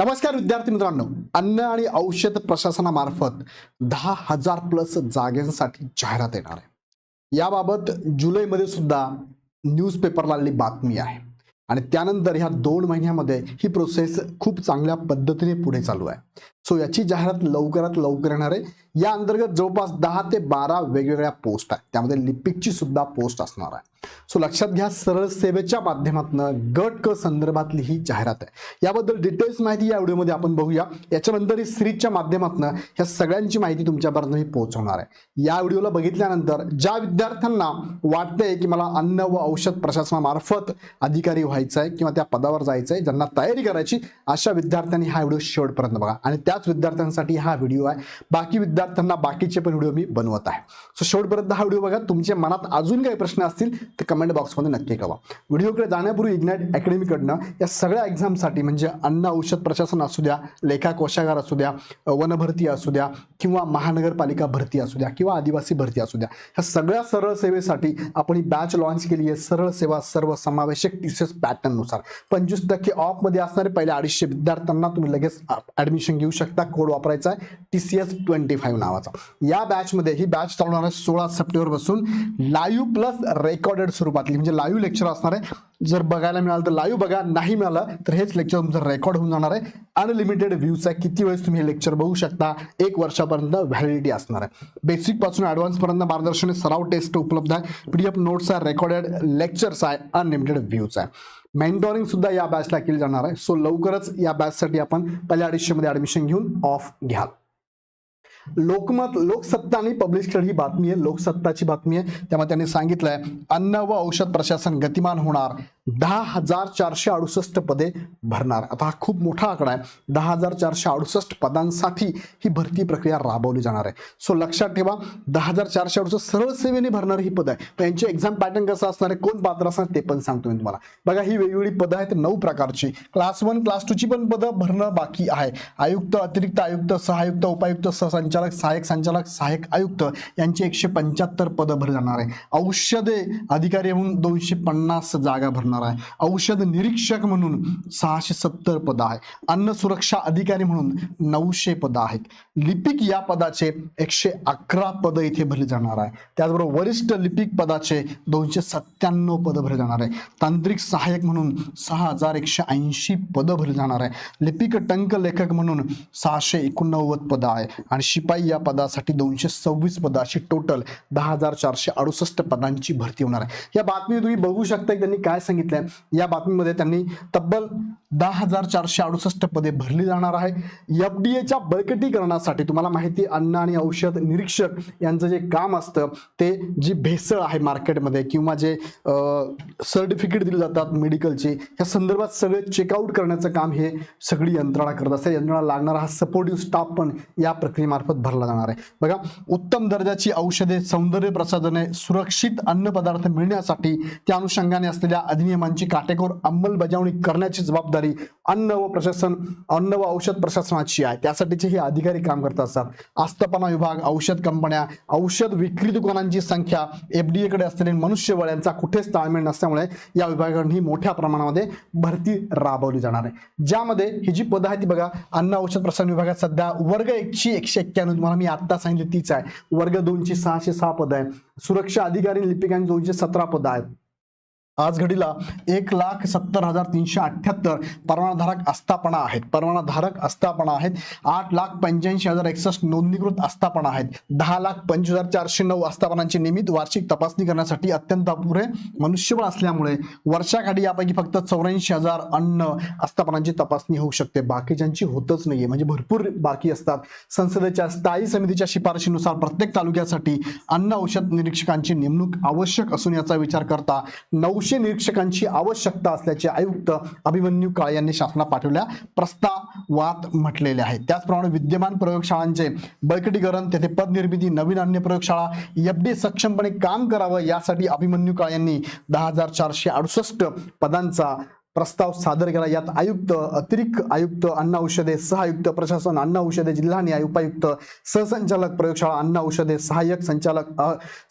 नमस्कार विद्यार्थी मित्रांनो. अन्न आणि औषध प्रशासनामार्फत दहा हजार प्लस जागेसाठी जाहिरात येणार आहे. याबाबत जुलैमध्ये सुद्धा न्यूजपेपरला आलेली बातमी आहे. आणि त्यानंतर ह्या दोन महिन्यामध्ये ही प्रोसेस खूप चांगल्या पद्धतीने पुढे चालू आहे. सो याची जाहिरात लवकरात लवकर येणार आहे. या अंतर्गत जवळपास दहा ते बारा वेगवेगळ्या पोस्ट आहेत. त्यामध्ये लिपिकची सुद्धा पोस्ट असणार आहे. सो लक्षात घ्या सरळ सेवेच्या माध्यमातून गट क संदर्भातली ही जाहिरात आहे. याबद्दल डिटेल्स माहिती या व्हिडिओमध्ये आपण बघूया. याच्यानंतर ही सिरीजच्या माध्यमातून ह्या सगळ्यांची माहिती तुमच्यापर्यंत मी पोहोचवणार आहे. या व्हिडिओला बघितल्यानंतर ज्या विद्यार्थ्यांना वाटतंय की मला अन्न व औषध प्रशासनामार्फत अधिकारी व्हायचं आहे किंवा त्या पदावर जायचं आहे ज्यांना तयारी करायची अशा विद्यार्थ्यांनी हा व्हिडिओ शेवटपर्यंत बघा. आणि त्या त्याच विद्यार्थ्यांसाठी हा व्हिडिओ आहे. बाकी विद्यार्थ्यांना बाकीचे पण व्हिडिओ मी बनवत आहे. सो शेवटपर्यंत हा व्हिडिओ बघा. तुमच्या मनात अजून काही प्रश्न असतील तर कमेंट बॉक्समध्ये नक्की कळवा. व्हिडिओकडे जाण्यापूर्वी इग्नाइट अकॅडमीकडनं या सगळ्या एक्झामसाठी म्हणजे अन्न औषध प्रशासन असू द्या लेखा कोशागार असू द्या वनभरती असू द्या किंवा महानगरपालिका भरती असू द्या किंवा आदिवासी भरती असू द्या ह्या सगळ्या सरळ सेवेसाठी आपण ही बॅच लॉन्च केली आहे. सरळ सेवा सर्व समावेशक टीसीएस पॅटर्ननुसार पंचवीस टक्के ऑफमध्ये असणारे पहिले अडीचशे विद्यार्थ्यांना तुम्ही लगेच ॲडमिशन घेऊ शकता. कोड वापरायचा आहे T C S twenty five नावाचा. या बॅचमध्ये ही बॅच चालवणार आहे सोळा सप्टेंबरपासून. लाईव्ह प्लस रेकॉर्डेड स्वरूपातली म्हणजे लाईव्ह लेक्चर असणार आहे. जर बघायला मिळालं तर लाईव्ह बघा नाही मिळालं तर हेच लेक्चर तुमचं रेकॉर्ड होऊन जाणार आहे. अनलिमिटेड व्ह्यूज आहे. किती वेळेस तुम्ही हे लेक्चर बघू शकता? एक वर्षापर्यंत व्हॅलिडिटी असणार आहे. बेसिकपासून ॲडव्हान्सपर्यंत मार्गदर्शन सराव टेस्ट उपलब्ध आहे. पी डी एफ नोट्स आहे रेकॉर्डेड लेक्चर्स आहे अनलिमिटेड व्ह्यूज आहे. मेंटॉरिंग सुद्धा या बॅचला केली जाणार आहे. सो लवकरच या बॅचसाठी आपण पहिल्या अडीचशे मध्ये ऍडमिशन घेऊन ऑफ घ्याल. लोकमत लोकसत्ता आणि पब्लिश ही बातमी आहे. लोकसत्ताची बातमी आहे. त्यामुळे त्यांनी सांगितलंय अन्न व औषध प्रशासन गतिमान होणार. दहा हजार चारशे अडुसष्ट पदे भरणार. आता हा खूप मोठा आकडा आहे. दहा हजार चारशे अडुसष्ट पदांसाठी ही भरती प्रक्रिया राबवली जाणार आहे. सो लक्षात ठेवा दहा हजार चारशे अडुसष्ट सरळ सेवेने भरणारी ही पद आहे पण यांचे एक्झाम पॅटर्न कसं असणार आहे? कोण पात्र असणार? ते पण सांगतो मी तुम्हाला. बघा ही वेगवेगळी पदं आहेत नऊ प्रकारची. क्लास वन क्लास टूची पण पदं भरणं बाकी आहे. आयुक्त अतिरिक्त आयुक्त सहायुक्त उपायुक्त सहसंचालक सहाय्यक संचालक सहाय्यक आयुक्त यांची एकशे पंच्याहत्तर पदं भरली जाणार आहे. औषधे अधिकारी म्हणून दोनशे पन्नास जागा भरणार आहे. औषध निरीक्षक म्हणून सहाशे सत्तर पद आहे अन्न सुरक्षा अधिकारी म्हणून नऊशे पद आहेत. लिपिक या पदाचे एकशे अकरा पद इथे भरली जाणार आहे. त्याचबरोबर वरिष्ठ लिपिक पदाचे दोनशे सत्त्याण्णव पद भरले जाणार आहे. तांत्रिक सहाय्यक म्हणून सहा हजार एकशे ऐंशी पद भरली जाणार आहे. लिपिक टंक लेखक म्हणून सहाशे एकोणनव्वद पद आहे आणि शिपाई या पदासाठी दोनशे सव्वीस पद अशी टोटल दहा हजार चारशे अडुसष्ट पदांची भरती होणार आहे. या बातमी तुम्ही बघू शकता की त्यांनी काय सांगितलंय या बातमीमध्ये त्यांनी तब्बल दहा हजार चारशे अडुसष्ट पदे भरली जाणार आहे. एफ डी एच्या बळकटीकरणासाठी तुम्हाला माहिती अन्न आणि औषध निरीक्षक यांचं जे काम असतं ते जी भेसळ आहे मार्केटमध्ये किंवा जे सर्टिफिकेट दिले जातात मेडिकलचे ह्या संदर्भात सगळे चेकआउट करण्याचं काम हे सगळी यंत्रणा करत असते. यंत्रणा लागणारा हा सपोर्टिव्ह स्टाफ पण या प्रक्रियेमार्फत भरला जाणार आहे. बघा उत्तम दर्जाची औषधे सौंदर्य प्रसाधने सुरक्षित अन्न पदार्थ मिळण्यासाठी त्या अनुषंगाने असलेल्या अधिनियम नियमांची काटेकोर अंमलबजावणी करण्याची जबाबदारी अन्न व प्रशासन अन्न व औषध प्रशासनाची आहे. त्यासाठीचे हे अधिकारी काम करत असतात. आस्थापना विभाग औषध कंपन्या औषध विक्री दुकानांची संख्या एफडीए कडे असलेले मनुष्यबळ यांचा कुठेच ताळमेळ नसल्यामुळे या विभागाकडून ही मोठ्या प्रमाणामध्ये भरती राबवली जाणार आहे. ज्यामध्ये ही जी पद आहे ती बघा अन्न औषध प्रशासन विभागात सध्या वर्ग एकची एकशे एक्क्याण्णव तुम्हाला मी आत्ता सांगितली तीच आहे. वर्ग दोनची सहाशे सहा पद आहे सुरक्षा अधिकारी आणि लिपिकांची दोनशे सतरा पद आहेत. आज घडीला एक लाख सत्तर हजार तीनशे अठ्ठ्याहत्तर परवानाधारक आस्थापना आहेत. परवानाधारक आस्थापना आहेत. आठ लाख पंच्याऐंशी हजार एकसष्ट नोंदणीकृत आस्थापना आहेत. दहा लाख पंचवीस हजार चारशे नऊ आस्थापनांची नियमित वार्षिक तपासणी करण्यासाठी अत्यंत अपुरे मनुष्यबळ असल्यामुळे वर्षाकाठी यापैकी फक्त चौऱ्याऐंशी हजार अन्न आस्थापनांची तपासणी होऊ शकते. बाकीच्यांची होतच नाहीये. म्हणजे भरपूर बाकी असतात. संसदेच्या स्थायी समितीच्या शिफारशीनुसार प्रत्येक तालुक्यासाठी अन्न औषध निरीक्षकांची नेमणूक आवश्यक असून याचा विचार करता नऊशे निरीक्षकांची आवश्यकता असल्याचे आयुक्त अभिमन्यू काळे यांनी शासना पाठवल्या प्रस्तावात म्हटलेले आहे. त्याचप्रमाणे विद्यमान प्रयोगशाळांचे बळकटीकरण तेथे पदनिर्मिती नवीन अन्य प्रयोगशाळा एफडी सक्षमपणे काम करावं यासाठी अभिमन्यू काळे यांनी दहा हजार चारशे अडुसष्ट पदांचा प्रस्ताव सादर केला. यात आयुक्त अतिरिक्त आयुक्त अन्न औषधे सहआयुक्त प्रशासन अन्न औषधे जिल्हा न्याय उपायुक्त सहसंचालक प्रयोगशाळा अन्न औषधे सहाय्यक संचालक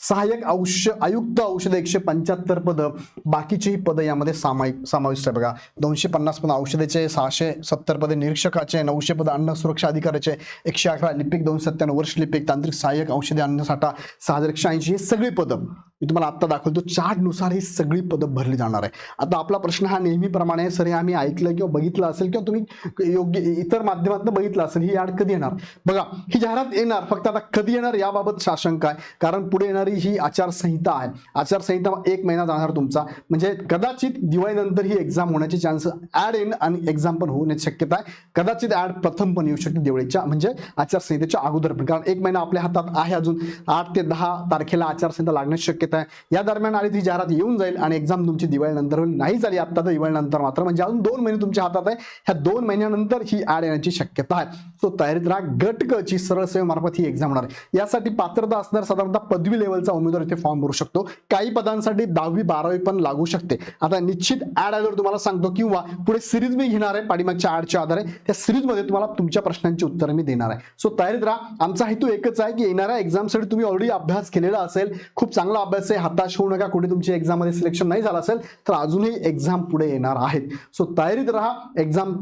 सहाय्यक औष आयुक्त औषधे एकशे पंच्याहत्तर पदं. बाकीचीही पदं यामध्ये सामायिक समाविष्ट आहे बघा. दोनशे पन्नास पदं औषधेचे सहाशे सत्तर पदे निरीक्षकाचे नऊशे पदं अन्न सुरक्षा अधिकाऱ्याचे एकशे अकरा लिपिक दोनशे सत्त्याण्णव वर्ष लिपिक तांत्रिक सहाय्यक औषधे अन्नसाठा सहा हजार एकशे ऐंशी हे सगळी पदं मी तुम्हाला आत्ता दाखवतो चार्टनुसार ही सगळी पदं भरली जाणार आहे. आता आपला प्रश्न हा नेहमीप्रमाणे सर हे आम्ही ऐकलं किंवा बघितलं असेल किंवा तुम्ही योग्य इतर माध्यमातून बघितलं असेल ही ऍड कधी येणार? बघा ही जाहिरात येणार फक्त आता कधी येणार याबाबत साशंका आहे. कारण पुढे येणारी ही आचारसंहिता आहे. आचारसंहिता एक महिना जाणार तुमचा. म्हणजे कदाचित दिवाळीनंतर ही एक्झाम होण्याचे चान्स ऍड येईन आणि एक्झाम पण होण्याची शक्यता आहे. कदाचित ऍड प्रथम पण येऊ शकते दिवाळीच्या म्हणजे आचारसंहितेच्या अगोदर पण. कारण एक महिना आपल्या हातात आहे अजून. आठ ते दहा तारखेला आचारसंहिता लागण्याची शक्यता आहे. या दरम्यान आणि ती जाहिरात येऊन जाईल आणि एक्झाम तुमची दिवाळीनंतर होईल. नाही झाली आता तर दिवाळीनंतर मात्र. म्हणजे अजून दोन महिने तुमच्या हातात आहे. ह्या दोन महिन्यानंतर ही ऍड येण्याची शक्यता आहे. सो तयारीत राहा. गटकची ची सरळ सेवेमार्फत ही एक्झाम होणार आहे. यासाठी पात्रता असणार साधारणतः पदवी लेवलचा उमेदवार इथे फॉर्म भरू शकतो. काही पदांसाठी दहावी बारावी पण लागू शकते. आता निश्चित ऍड आल्यावर तुम्हाला सांगतो किंवा पुढे सिरीज मी घेणार आहे. पाठीमागच्या ऍडच्या आधारे. त्या सिरीजमध्ये तुम्हाला तुमच्या प्रश्नांची उत्तरं मी देणार आहे. सो तयारीत राहा. आमचा हेतू एकच आहे की येणाऱ्या एक्झामसाठी तुम्ही ऑलरेडी अभ्यास केलेला असेल. खूप चांगला अभ्यास आहे हताश होऊ नका. कुठे तुमची एक्झाममध्ये सिलेक्शन नाही झालं असेल तर अजूनही एक्झाम पुढे येणार आहेत. सो तयारीत राहा. एक्झाम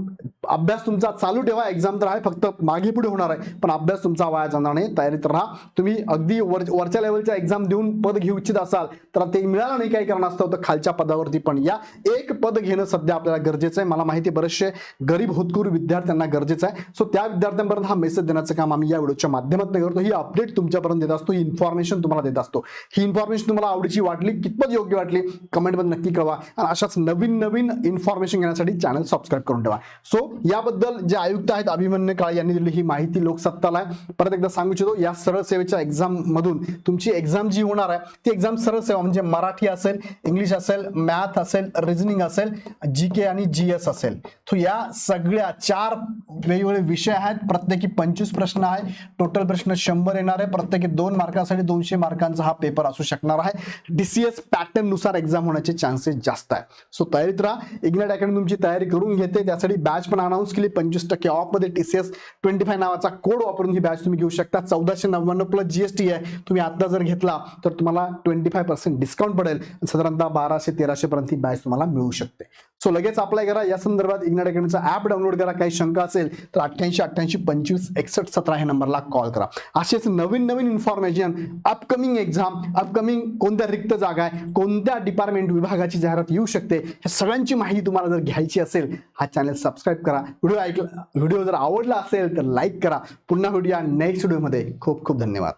अभ्यास तुमचा चालू ठेवा. एक्झाम तर आहे फक्त मागे पुढे होणार आहे. पण अभ्यास तुमचा वाया जाणार नाही. तयारीत राहा. तुम्ही अगदी वर वरच्या लेवलच्या एक्झाम देऊन पद घेऊ इच्छित असाल तर ते मिळालं नाही काही कारणास्तव तर खालच्या पदावरती पण या. एक पद घेणं सध्या आपल्याला गरजेचं आहे. मला माहिती आहे, बरेचसे गरीब होतकूर विद्यार्थ्यांना गरजेचं आहे. सो त्या विद्यार्थ्यांपर्यंत हा मेसेज देण्याचं काम आम्ही या व्हिडिओच्या माध्यमातून करतो. ही अपडेट तुमच्यापर्यंत देत असतो. ही इन्फॉर्मेशन तुम्हाला देत असतो. ही इन्फॉर्मेशन तुम्हाला आवडीची वाटली कितपत योग्य वाटली कमेंटमध्ये नक्की कळवा. आणि अशाच नवीन नवीन इन्फॉर्मेशन घेण्यासाठी चॅनल सबस्क्राईब करून ठेवा. सो याबद्दल जे आयुक्त आहेत अभिमन्यू काळे यांनी दिली ही माहिती लोकसत्ताला आहे. परत एकदा सांगू इच्छितो या सरळ सेवेच्या एक्झाम मधून तुमची एक्झाम जी होणार आहे ती एक्झाम सरळ सेवा म्हणजे मराठी असेल इंग्लिश असेल मॅथ असेल रिझनिंग असेल जी के आणि जी एस असेल. तो या सगळ्या चार वेगवेगळे विषय आहेत. प्रत्येकी पंचवीस प्रश्न आहे टोटल प्रश्न शंभर येणार आहे. प्रत्येकी दोन मार्कासाठी दोनशे मार्कांचा हा पेपर असू शकणार आहे. डीसीएस पॅटर्ननुसार एक्झाम होण्याचे चान्सेस जास्त आहे. सो तयारीत राहा. इग्नेट अकॅडमी तुमची तयारी करून घेते. त्यासाठी बॅच पण अनाऊन्स केली. पंचवीस टक्के ऑफमध्ये एस ट्वेंटी फाय नावाचा कोड वापरून ही बॅच तुम्ही घेऊ शकता. चौदाशे नव्याण्णव प्लस जीएसटी आहे. तुम्ही आता जर घेतला तर तुम्हाला ट्वेंटी फाय पर्सेंट डिस्काउंट पडेल. साधारणतः बाराशे तेराशे पर्यंत ही बॅच तुम्हाला मिळू शकते. सो लगेच अप्लाय करा. या संदर्भात इग्नाट अकॅडमीचा ऍप डाउनलोड करा. काही शंका असेल तर अठ्ठ्याऐंशी अठ्ठ्याऐंशी पंचवीस एकसष्ट सतरा ह्या नंबरला कॉल करा. असेच नवीन नवीन इन्फॉर्मेशन अपकमिंग एक्झाम अपकमिंग कोणत्या रिक्त जागा आहे कोणत्या डिपार्टमेंट विभागाची जाहिरात येऊ शकते ह्या सगळ्यांची माहिती तुम्हाला जर घ्यायची असेल हा चॅनल सबस्क्राईब करा. व्हिडिओ ऐकला व्हिडिओ जर आवडला असेल तर लाईक करा. पुन्हा व्हिडिओ नेक्स्ट व्हिडिओमध्ये खूप खूप धन्यवाद.